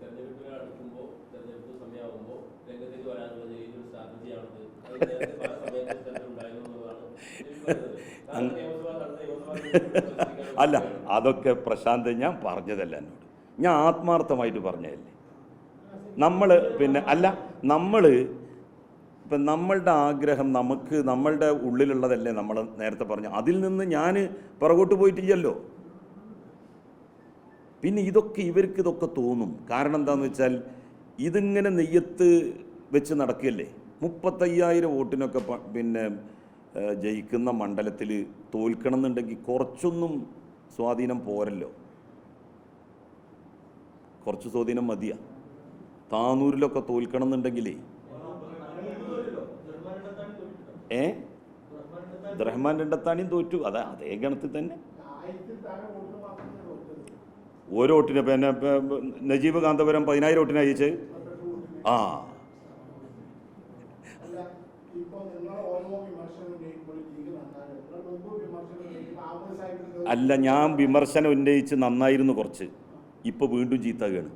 തെരഞ്ഞെടുപ്പിന് അടുക്കുമ്പോൾ തെരഞ്ഞെടുപ്പ് സമയമാകുമ്പോൾ രംഗത്തേക്ക് ഒരു സ്ട്രാറ്റജിയാണത് അല്ല അതൊക്കെ പ്രശാന്ത് ഞാൻ പറഞ്ഞതല്ല എന്നോട്. ഞാൻ ആത്മാർത്ഥമായിട്ട് പറഞ്ഞതല്ലേ? നമ്മൾ പിന്നെ അല്ല നമ്മൾ ഇപ്പം നമ്മളുടെ ആഗ്രഹം നമുക്ക് നമ്മളുടെ ഉള്ളിലുള്ളതല്ലേ നമ്മൾ നേരത്തെ പറഞ്ഞു. അതിൽ നിന്ന് ഞാൻ പുറകോട്ട് പോയിട്ടില്ലല്ലോ. പിന്നെ ഇതൊക്കെ ഇവർക്ക് ഇതൊക്കെ തോന്നും. കാരണം എന്താണെന്ന് വെച്ചാൽ ഇതിങ്ങനെ നെയ്യത്ത് വെച്ച് നടക്കുകയല്ലേ മുപ്പത്തയ്യായിരം വോട്ടിനൊക്കെ പിന്നെ ജയിക്കുന്ന മണ്ഡലത്തിൽ തോൽക്കണം എന്നുണ്ടെങ്കിൽ കുറച്ചൊന്നും സ്വാധീനം പോരല്ലോ. കുറച്ച് സ്വാധീനം മതിയാ. താനൂരിലൊക്കെ തോൽക്കണം എന്നുണ്ടെങ്കിലേ ഏ? റഹ്മാൻ രണ്ടത്താണിയും തോറ്റു. അതാ അതേ ഗണത്തിൽ തന്നെ. ഓരോ വോട്ടിന് പിന്നെ നജീബ് കാന്തപുരം പതിനായിരം വോട്ടിന് അയച്ച് ആ. അല്ല ഞാൻ വിമർശനം ഉന്നയിച്ച് നന്നായിരുന്നു കുറച്ച്. ഇപ്പോൾ വീണ്ടും ചീത്തകയാണ്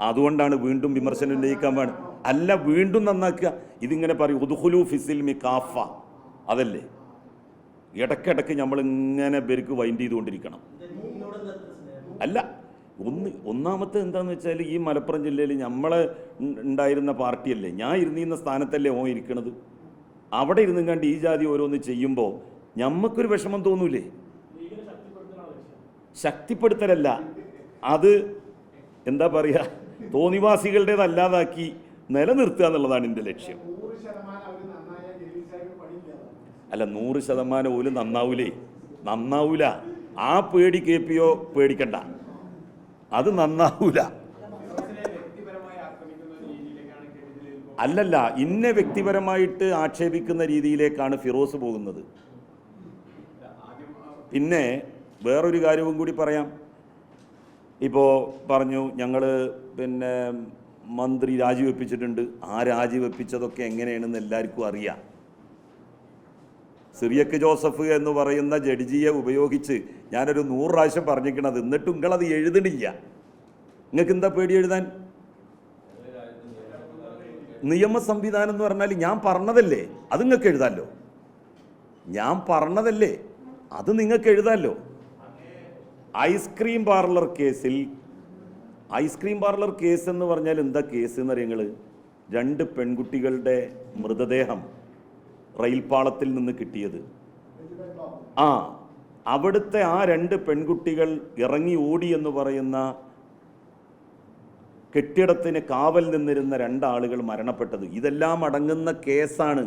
അതുകൊണ്ടാണ് വീണ്ടും വിമർശനം ഉന്നയിക്കാൻ വേണം അല്ല വീണ്ടും നന്നാക്കുക. ഇതിങ്ങനെ പറയും ഉദുഹുലു ഫിസിൽ മി കാഫ. അതല്ലേ? ഇടക്കിടക്ക് നമ്മൾ ഇങ്ങനെ പേർക്ക് വൈൻഡ് ചെയ്തുകൊണ്ടിരിക്കണം. അല്ല ഒന്ന് ഒന്നാമത്തെ എന്താണെന്ന് വെച്ചാൽ ഈ മലപ്പുറം ജില്ലയിൽ നമ്മൾ ഉണ്ടായിരുന്ന പാർട്ടിയല്ലേ ഞാൻ ഇരുന്നിരുന്ന സ്ഥാനത്തല്ലേ ഓൻ ഇരിക്കണത്? അവിടെ ഇരുന്നും കണ്ട് ഈ ജാതി ഓരോന്ന് ചെയ്യുമ്പോൾ ഞമ്മക്കൊരു വിഷമം തോന്നൂലേ? ശക്തിപ്പെടുത്തലല്ല. അത് എന്താ പറയുക തോന്നിവാസികളുടേതല്ലാതാക്കി നിലനിർത്തുക എന്നുള്ളതാണ് എന്റെ ലക്ഷ്യം. അല്ല നൂറ് ശതമാനം ഓൽ നന്നാവൂലേ? നന്നാവൂല. ആ പേടി കേപ്പിയോ? പേടിക്കണ്ട. അത് നന്നാവൂല. അല്ലല്ല ഇന്ന വ്യക്തിപരമായിട്ട് ആക്ഷേപിക്കുന്ന രീതിയിലേക്കാണ് ഫിറോസ് പോകുന്നത്. പിന്നെ വേറൊരു കാര്യവും കൂടി പറയാം. ഇപ്പോൾ പറഞ്ഞു ഞങ്ങൾ പിന്നെ മന്ത്രി രാജിവെപ്പിച്ചിട്ടുണ്ട്. ആ രാജിവെപ്പിച്ചതൊക്കെ എങ്ങനെയാണെന്ന് എല്ലാവർക്കും അറിയാം. സിറിയക്ക് ജോസഫ് എന്ന് പറയുന്ന ജഡ്ജിയെ ഉപയോഗിച്ച് ഞാനൊരു നൂറ് പ്രാവശ്യം പറഞ്ഞിരിക്കണത്. എന്നിട്ടും നിങ്ങളത് എഴുതണില്ല. നിങ്ങൾക്ക് എന്താ പേടി എഴുതാൻ? നിയമ സംവിധാനം എന്ന് പറഞ്ഞാൽ ഞാൻ പറഞ്ഞതല്ലേ? അത് നിങ്ങൾക്ക് എഴുതാമല്ലോ ഞാൻ പറഞ്ഞതല്ലേ? അത് നിങ്ങൾക്ക് എഴുതാമല്ലോ ഐസ്ക്രീം പാർലർ കേസിൽ ഐസ്ക്രീം പാർലർ കേസ് എന്ന് പറഞ്ഞാൽ എന്താ കേസ് എന്ന് നിങ്ങൾ രണ്ട് പെൺകുട്ടികളുടെ മൃതദേഹം. റെയിൽപാളത്തിൽ നിന്ന് കിട്ടിയത്. ആ അവിടുത്തെ ആ രണ്ട് പെൺകുട്ടികൾ ഇറങ്ങി ഓടി എന്ന് പറയുന്ന കെട്ടിടത്തിന് കാവൽ നിന്നിരുന്ന രണ്ടാളുകൾ മരണപ്പെട്ടത്. ഇതെല്ലാം അടങ്ങുന്ന കേസാണ്.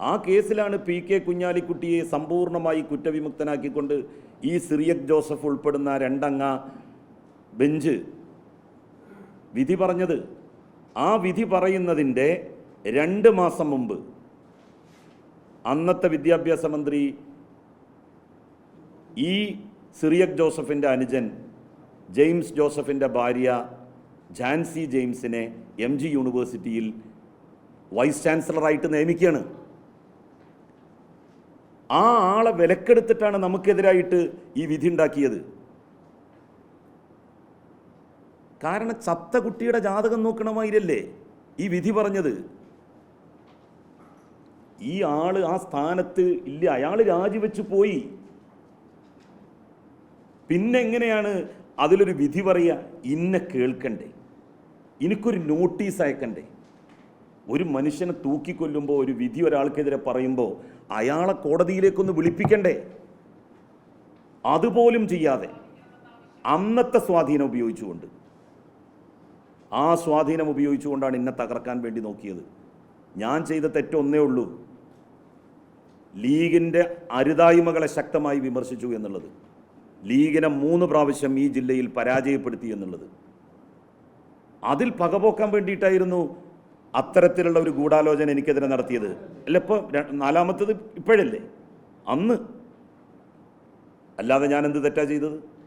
ആ കേസിലാണ് പി കെ കുഞ്ഞാലിക്കുട്ടിയെ സമ്പൂർണമായി കുറ്റവിമുക്തനാക്കിക്കൊണ്ട് ഈ സിറിയക് ജോസഫ് ഉൾപ്പെടുന്ന രണ്ടംഗ ബെഞ്ച്. വിധി പറഞ്ഞത് ആ വിധി പറയുന്നതിന്റെ രണ്ട് മാസം മുമ്പ് അന്നത്തെ വിദ്യാഭ്യാസ മന്ത്രി ഈ സിറിയക് ജോസഫിന്റെ അനുജൻ ജെയിംസ് ജോസഫിന്റെ ഭാര്യ ജാൻസി ജെയിംസിനെ എം ജി യൂണിവേഴ്സിറ്റിയിൽ വൈസ് ചാൻസലറായിട്ട് നിയമിക്കുകയാണ്. ആ ആളെ വിലക്കെടുത്തിട്ടാണ് നമുക്കെതിരായിട്ട് ഈ വിധി ഉണ്ടാക്കിയത്. കാരണം ചത്ത കുട്ടിയുടെ ജാതകം നോക്കണമായിരല്ലേ ഈ വിധി പറഞ്ഞത്? ഈ ആൾ ആ സ്ഥാനത്ത് ഇല്ല. അയാൾ രാജിവെച്ച് പോയി. പിന്നെ എങ്ങനെയാണ് അതിലൊരു വിധി പറയുക? ഇന്നെ കേൾക്കണ്ടേ. എനിക്കൊരു നോട്ടീസ് അയക്കണ്ടേ. ഒരു മനുഷ്യനെ തൂക്കിക്കൊല്ലുമ്പോൾ ഒരു വിധി ഒരാൾക്കെതിരെ പറയുമ്പോൾ അയാളെ കോടതിയിലേക്കൊന്ന് വിളിപ്പിക്കണ്ടേ? അതുപോലും ചെയ്യാതെ. അന്നത്തെ സ്വാധീനം ഉപയോഗിച്ചുകൊണ്ട്. ആ സ്വാധീനം ഉപയോഗിച്ചുകൊണ്ടാണ് ഇന്നെ തകർക്കാൻ വേണ്ടി നോക്കിയത്. ഞാൻ ചെയ്ത തെറ്റൊന്നേ ഉള്ളൂ. ലീഗിന്റെ അരുതായ്മകളെ ശക്തമായി വിമർശിച്ചു എന്നുള്ളത്. ലീഗിനെ മൂന്ന് പ്രാവശ്യം ഈ ജില്ലയിൽ പരാജയപ്പെടുത്തി എന്നുള്ളത്. അതിൽ പകപോക്കാൻ വേണ്ടിയിട്ടായിരുന്നു അത്തരത്തിലുള്ള ഒരു ഗൂഢാലോചന എനിക്കെതിരെ നടത്തിയത്. അല്ല ഇപ്പോൾ നാലാമത്തത് ഇപ്പോഴല്ലേ? അന്ന്. അല്ലാതെ ഞാൻ എന്ത് തെറ്റാ ചെയ്തത്?